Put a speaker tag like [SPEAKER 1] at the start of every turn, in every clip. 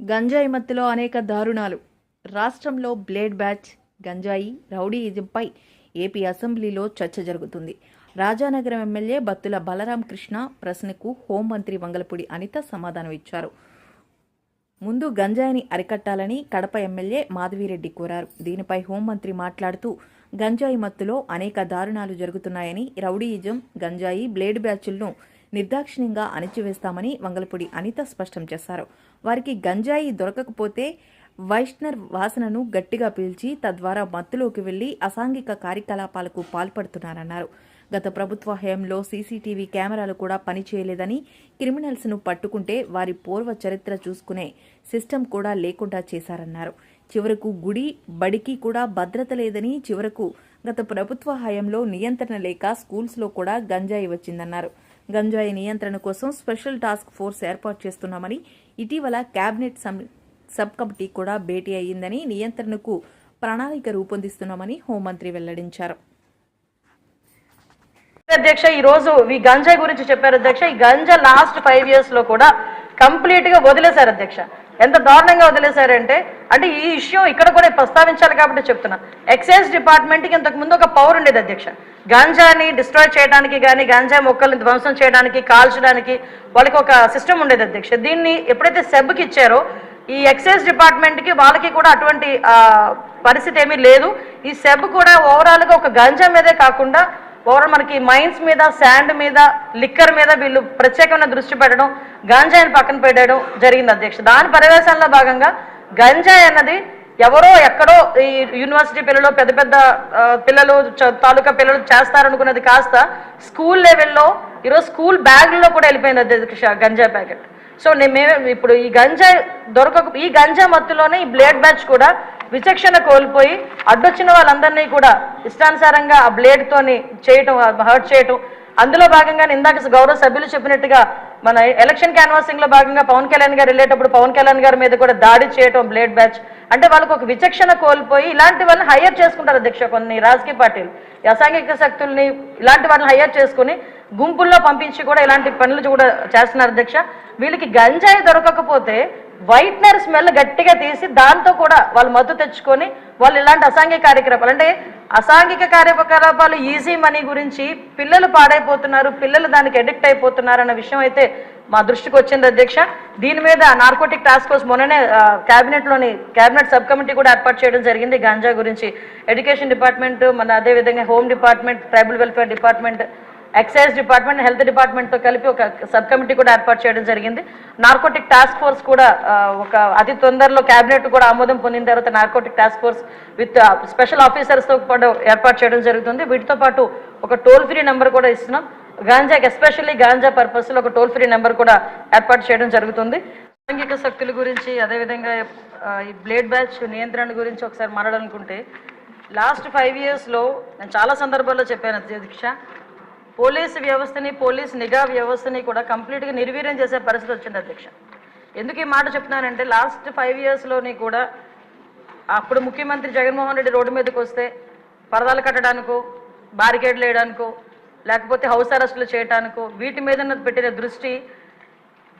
[SPEAKER 1] గంజాయి మత్తులో అనేక దారుణాలు. రాష్ట్రంలో బ్లేడ్ బ్యాచ్ గంజాయి రౌడీయిజంపై ఏపీ అసెంబ్లీలో చర్చ జరుగుతుంది. రాజానగరం ఎమ్మెల్యే బత్తుల బలరాం కృష్ణ ప్రశ్నకు హోంమంత్రి వంగలపూడి అనిత సమాధానం ఇచ్చారు. ముందు గంజాయిని అరికట్టాలని కడప ఎమ్మెల్యే మాధవిరెడ్డి కోరారు. దీనిపై హోంమంత్రి మాట్లాడుతూ గంజాయి మత్తులో అనేక దారుణాలు జరుగుతున్నాయని రౌడీయిజం గంజాయి బ్లేడ్ బ్యాచ్లను నిర్దాక్షిణ్యంగా అణిచివేస్తామని వంగలపూడి అనిత స్పష్టం చేశారు. వారికి గంజాయి దొరకకపోతే వైష్ణర్ వాసనను గట్టిగా పీల్చి తద్వారా మత్తులోకి వెళ్ళి అసాంఘిక కార్యకలాపాలకు పాల్పడుతున్నారన్నారు. గత ప్రభుత్వ హయాంలో సీసీటీవీ కెమెరాలు కూడా పనిచేయలేదని క్రిమినల్స్ను పట్టుకుంటే వారి పూర్వ చరిత్ర చూసుకునే సిస్టమ్ కూడా లేకుండా చేశారన్నారు. చివరకు గుడి బడికి కూడా భద్రత లేదని చివరకు గత ప్రభుత్వ హయాంలో నియంత్రణ లేక స్కూల్స్లో కూడా గంజాయి వచ్చిందన్నారు. గంజాయి నియంత్రణ కోసం స్పెషల్ టాస్క్ ఫోర్స్ ఏర్పాటు చేస్తున్నామని ఇటీవల కేబినెట్ సబ్ కమిటీ కూడా భేటీ అయ్యిందని నియంత్రణకు ప్రణాళిక రూపొందిస్తున్నామని హోంమంత్రి వెల్లడించారు.
[SPEAKER 2] అధ్యక్ష ఈ రోజు ఈ గంజా గురించి చెప్పారు అధ్యక్ష. ఈ గంజా లాస్ట్ ఫైవ్ ఇయర్స్లో కూడా కంప్లీట్గా వదిలేశారు అధ్యక్ష. ఎంత దారుణంగా వదిలేశారంటే అంటే ఈ ఇష్యూ ఇక్కడ కూడా ప్రస్తావించాలి కాబట్టి చెప్తున్నా. ఎక్సైజ్ డిపార్ట్మెంట్కి ఇంతకుముందు ఒక పవర్ ఉండేది అధ్యక్ష. గాంజాని డిస్ట్రాయ్ చేయడానికి కానీ గాంజా మొక్కల్ని ధ్వంసం చేయడానికి కాల్చడానికి వాళ్ళకి ఒక సిస్టమ్ ఉండేది అధ్యక్ష. దీన్ని ఎప్పుడైతే సెబ్కి ఇచ్చారో ఈ ఎక్సైజ్ డిపార్ట్మెంట్కి వాళ్ళకి కూడా అటువంటి పరిస్థితి ఏమీ లేదు. ఈ సెబ్ కూడా ఓవరాల్గా ఒక గంజా మీదే కాకుండా ఓవరాల్ మనకి మైన్స్ మీద శాండ్ మీద లిక్కర్ మీద వీళ్ళు ప్రత్యేకమైన దృష్టి పెట్టడం గంజాయిని పక్కన పెట్టడం జరిగింది అధ్యక్ష. దాని పర్యవేశంలో భాగంగా గంజాయి అన్నది ఎవరో ఎక్కడో ఈ యూనివర్సిటీ పిల్లలు పెద్ద పెద్ద పిల్లలు తాలూకా పిల్లలు చేస్తారనుకున్నది కాస్త స్కూల్ లెవెల్లో ఈరోజు స్కూల్ బ్యాగ్లో కూడా వెళ్ళిపోయింది అధ్యక్ష గంజాయి ప్యాకెట్. సో నేను మేమే ఇప్పుడు ఈ గంజా దొరకక ఈ గంజా మత్తులోనే ఈ బ్లేడ్ బ్యాచ్ కూడా విచక్షణ కోల్పోయి అడ్డొచ్చిన వాళ్ళందరినీ కూడా ఇష్టానుసారంగా ఆ బ్లేడ్తో చేయటం హర్ట్ చేయటం. అందులో భాగంగా ఇందాక గౌరవ సభ్యులు చెప్పినట్టుగా మన ఎలక్షన్ క్యాన్వాసింగ్లో భాగంగా పవన్ కళ్యాణ్ గారు వెళ్ళేటప్పుడు పవన్ కళ్యాణ్ గారి మీద కూడా దాడి చేయటం బ్లేడ్ బ్యాచ్. అంటే వాళ్ళకు ఒక విచక్షణ కోల్పోయి ఇలాంటి వాళ్ళని హైయర్ చేసుకుంటారు అధ్యక్ష కొన్ని రాజకీయ పార్టీలు. అసాంఘిక శక్తుల్ని ఇలాంటి వాళ్ళని హైయర్ చేసుకుని గుంపుల్లో పంపించి కూడా ఇలాంటి పనులు కూడా చేస్తున్నారు అధ్యక్ష. వీళ్ళకి గంజాయి దొరకకపోతే వైట్నర్ స్మెల్ గట్టిగా తీసి దాంతో కూడా వాళ్ళు మత్తు తెచ్చుకొని వాళ్ళు ఇలాంటి అసాంఘిక కార్యకలాపాలు అంటే అసాంఘిక కార్యకలాపాలు ఈజీ మనీ గురించి పిల్లలు పాడైపోతున్నారు పిల్లలు దానికి అడిక్ట్ అయిపోతున్నారు అన్న విషయం అయితే మా దృష్టికి వచ్చింది అధ్యక్ష. దీని మీద నార్కోటిక్ టాస్క్ ఫోర్స్ మొన్ననే క్యాబినెట్లోని లోని సబ్ కమిటీ కూడా ఏర్పాటు చేయడం జరిగింది గాంజా గురించి. ఎడ్యుకేషన్ డిపార్ట్మెంట్ మన అదేవిధంగా home department tribal welfare department excise department health డిపార్ట్మెంట్తో కలిపి ఒక సబ్ కమిటీ కూడా ఏర్పాటు చేయడం జరిగింది. నార్కోటిక్ టాస్క్ ఫోర్స్ కూడా ఒక అతి తొందరలో క్యాబినెట్ కూడా ఆమోదం పొందిన తర్వాత narcotic task force with special ఆఫీసర్స్తో పాటు ఏర్పాటు చేయడం జరుగుతుంది. వీటితో పాటు ఒక టోల్ ఫ్రీ నెంబర్ కూడా ఇస్తున్నాం. గాంజాకి ఎస్పెషల్లీ గాంజా పర్పస్లో ఒక టోల్ ఫ్రీ నెంబర్ కూడా ఏర్పాటు చేయడం జరుగుతుంది. సాంఘిక శక్తుల గురించి అదేవిధంగా ఈ బ్లేడ్ బ్యాచ్ నియంత్రణ గురించి ఒకసారి మాట్లాడాలనుకుంటే లాస్ట్ ఫైవ్ ఇయర్స్లో నేను చాలా సందర్భాల్లో చెప్పాను అధ్యక్ష పోలీసు వ్యవస్థని పోలీస్ నిఘా వ్యవస్థని కూడా కంప్లీట్గా నిర్వీర్యం చేసే పరిస్థితి వచ్చింది అధ్యక్ష. ఎందుకు ఈ మాట చెప్తున్నానంటే లాస్ట్ ఫైవ్ ఇయర్స్లోని కూడా అప్పుడు ముఖ్యమంత్రి జగన్మోహన్ రెడ్డి రోడ్డు మీదకి వస్తే పరదాలు కట్టడానికో బారికేడ్లు వేయడానికో లేకపోతే హౌస్ అరెస్టులు చేయడానికో వీటి మీద పెట్టిన దృష్టి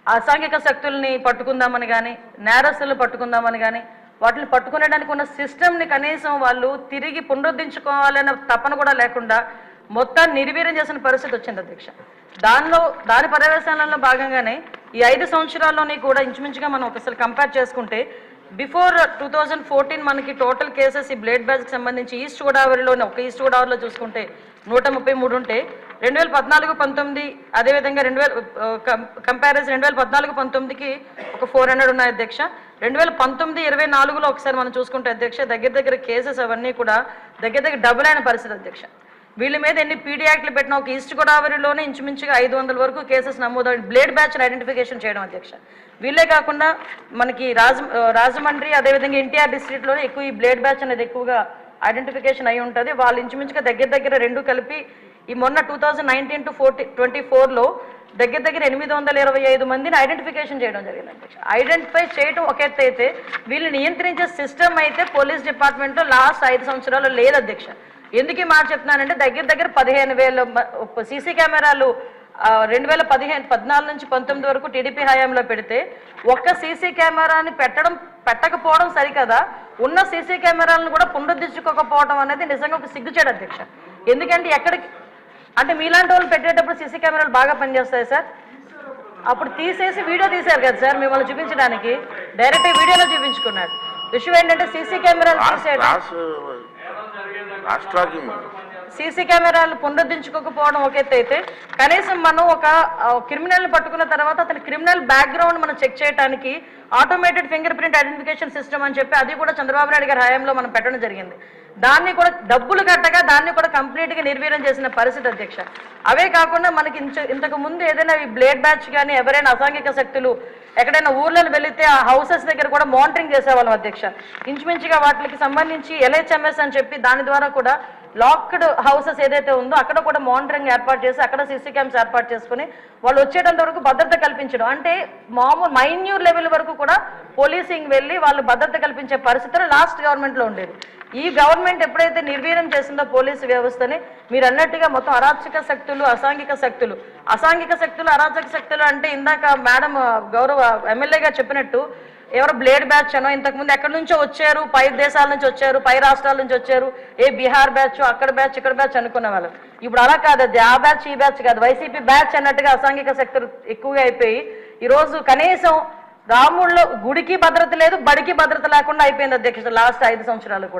[SPEAKER 2] అసాంఘిక శక్తుల్ని పట్టుకుందామని కానీ నేరస్తులు పట్టుకుందామని కానీ వాటిని పట్టుకునేడానికి ఉన్న సిస్టమ్ని కనీసం వాళ్ళు తిరిగి పునరుద్ధరించుకోవాలనే తపన కూడా లేకుండా మొత్తాన్ని నిర్వీర్యం చేసిన పరిస్థితి వచ్చింది అధ్యక్ష. దానిలో దాని పర్యవేశనంలో భాగంగానే ఈ ఐదు సంవత్సరాల్లోని కూడా ఇంచుమించుగా మనం ఒకసారి కంపేర్ చేసుకుంటే బిఫోర్ టూ థౌజండ్ ఫోర్టీన్ మనకి టోటల్ కేసెస్ ఈ బ్లేడ్ బ్యాచ్కి సంబంధించి ఈస్ట్ గోదావరిలోనే ఒక ఈస్ట్ గోదావరిలో చూసుకుంటే నూట ముప్పై మూడు ఉంటే రెండు వేల పద్నాలుగు పంతొమ్మిది అదేవిధంగా రెండు వేల కంపారిజన్ రెండు వేల పద్నాలుగు పంతొమ్మిదికి ఒక ఫోర్ హండ్రెడ్ ఉన్నాయి అధ్యక్ష. రెండు వేల పంతొమ్మిది ఇరవై నాలుగులో ఒకసారి మనం చూసుకుంటే అధ్యక్ష దగ్గర దగ్గర కేసెస్ అవన్నీ కూడా దగ్గర దగ్గర డబుల్ అయిన పరిస్థితి అధ్యక్ష. వీళ్ళ మీద ఎన్ని పీడీ యాక్ట్లు పెట్టినా ఒక ఈస్ట్ గోదావరిలోనే ఇంచుమించుగా ఐదు వందల వరకు కేసెస్ నమోదు బ్లేడ్ బ్యాచ్ ఐడెంటిఫికేషన్ చేయడం అధ్యక్ష. వీళ్ళే కాకుండా మనకి రాజ రాజమండ్రి అదేవిధంగా ఎన్టీఆర్ డిస్ట్రిక్ట్లోనే ఎక్కువ ఈ బ్లేడ్ బ్యాచ్ అనేది ఎక్కువగా ఐడెంటిఫికేషన్ అయి ఉంటుంది. వాళ్ళు ఇంచుమించుగా దగ్గర దగ్గర రెండు కలిపి ఈ మొన్న two thousand nineteen to forty twenty ఫోర్లో దగ్గర దగ్గర ఎనిమిది వందల ఇరవై ఐదు మందిని ఐడెంటిఫికేషన్ చేయడం జరిగింది అధ్యక్ష. ఐడెంటిఫై చేయడం ఒక ఎత్తు అయితే వీళ్ళు నియంత్రించే సిస్టమ్ అయితే పోలీస్ డిపార్ట్మెంట్లో లాస్ట్ ఐదు సంవత్సరాలు లేదు అధ్యక్ష. ఎందుకు ఈ మాట చెప్తున్నానంటే దగ్గర దగ్గర పదిహేను వేల సీసీ కెమెరాలు రెండు వేల పదిహేను పద్నాలుగు నుంచి పంతొమ్మిది వరకు టీడీపీ హయాంలో పెడితే ఒక్క సీసీ కెమెరాని పెట్టడం పెట్టకపోవడం సరికదా? ఉన్న సీసీ కెమెరాలను కూడా పునరుద్ధరించుకోకపోవడం అనేది నిజంగా ఒక సిగ్గుచేడు అధ్యక్ష. ఎందుకంటే ఎక్కడికి అంటే మీలాంటి వాళ్ళు పెట్టేటప్పుడు సీసీ కెమెరాలు బాగా పనిచేస్తాయి సార్? అప్పుడు తీసేసి వీడియో తీశారు కదా సార్ మిమ్మల్ని చూపించడానికి. డైరెక్ట్ వీడియోలో చూపించుకున్నాడు విషయం ఏంటంటే సీసీ కెమెరాలు తీసేయడం. సీసీ కెమెరాలు పునరుద్ధరించుకోకపోవడం ఒక ఎత్తు అయితే కనీసం మనం ఒక క్రిమినల్ పట్టుకున్న తర్వాత అతని క్రిమినల్ బ్యాక్గ్రౌండ్ మనం చెక్ చేయడానికి automated finger print identification system అని చెప్పి అది కూడా చంద్రబాబు నాయుడు గారి హయాంలో మనం పెట్టడం జరిగింది. దాన్ని కూడా డబ్బులు కట్టగా దాన్ని కూడా కంప్లీట్గా నిర్వీర్యం చేసిన పరిస్థితి అధ్యక్ష. అవే కాకుండా మనకి ఇంచ- ఇంతకు ముందు ఏదైనా ఈ బ్లేడ్ బ్యాచ్ కానీ ఎవరైనా అసాంఘిక శక్తులు ఎక్కడైనా ఊర్లలో వెళితే ఆ హౌసెస్ దగ్గర కూడా మానిటరింగ్ చేసేవాళ్ళం అధ్యక్ష. ఇంచుమించుగా వాటికి సంబంధించి ఎల్హెచ్ఎంఎస్ అని చెప్పి దాని ద్వారా కూడా లాక్డ్ హౌసెస్ ఏదైతే ఉందో అక్కడ కూడా మానిటరింగ్ ఏర్పాటు చేసి అక్కడ సీసీ క్యామ్స్ ఏర్పాటు చేసుకుని వాళ్ళు వచ్చేటంత వరకు భద్రత కల్పించడం. అంటే మామూలు మైన్యూర్ లెవెల్ వరకు కూడా పోలీసింగ్ వెళ్ళి వాళ్ళు భద్రత కల్పించే పరిస్థితులు లాస్ట్ గవర్నమెంట్లో ఉండేది ఈ గవర్నమెంట్ ఎప్పుడైతే నిర్వీర్యం చేసిందో పోలీసు వ్యవస్థని మీరు అన్నట్టుగా మొత్తం అరాచక శక్తులు అసాంఘిక శక్తులు. అసాంఘిక శక్తులు అరాచక శక్తులు అంటే ఇందాక మేడం గౌరవ ఎమ్మెల్యేగా చెప్పినట్టు ఎవరో బ్లేడ్ బ్యాచ్ అనో ఇంతకుముందు ఎక్కడి నుంచో వచ్చారు పై దేశాల నుంచి వచ్చారు పై రాష్ట్రాల నుంచి వచ్చారు ఏ బీహార్ బ్యాచ్ అక్కడ బ్యాచ్ ఇక్కడ బ్యాచ్ అనుకునే వాళ్ళు. ఇప్పుడు అలా కాదు అది ఆ బ్యాచ్ ఈ బ్యాచ్ కాదు. వైసీపీ బ్యాచ్ అన్నట్టుగా అసాంఘిక శక్తులు ఎక్కువగా అయిపోయి ఈరోజు కనీసం రాముళ్ళు గుడికి భద్రత లేదు బడికి భద్రత లేకుండా అయిపోయింది అధ్యక్ష లాస్ట్ ఐదు సంవత్సరాలు కూడా.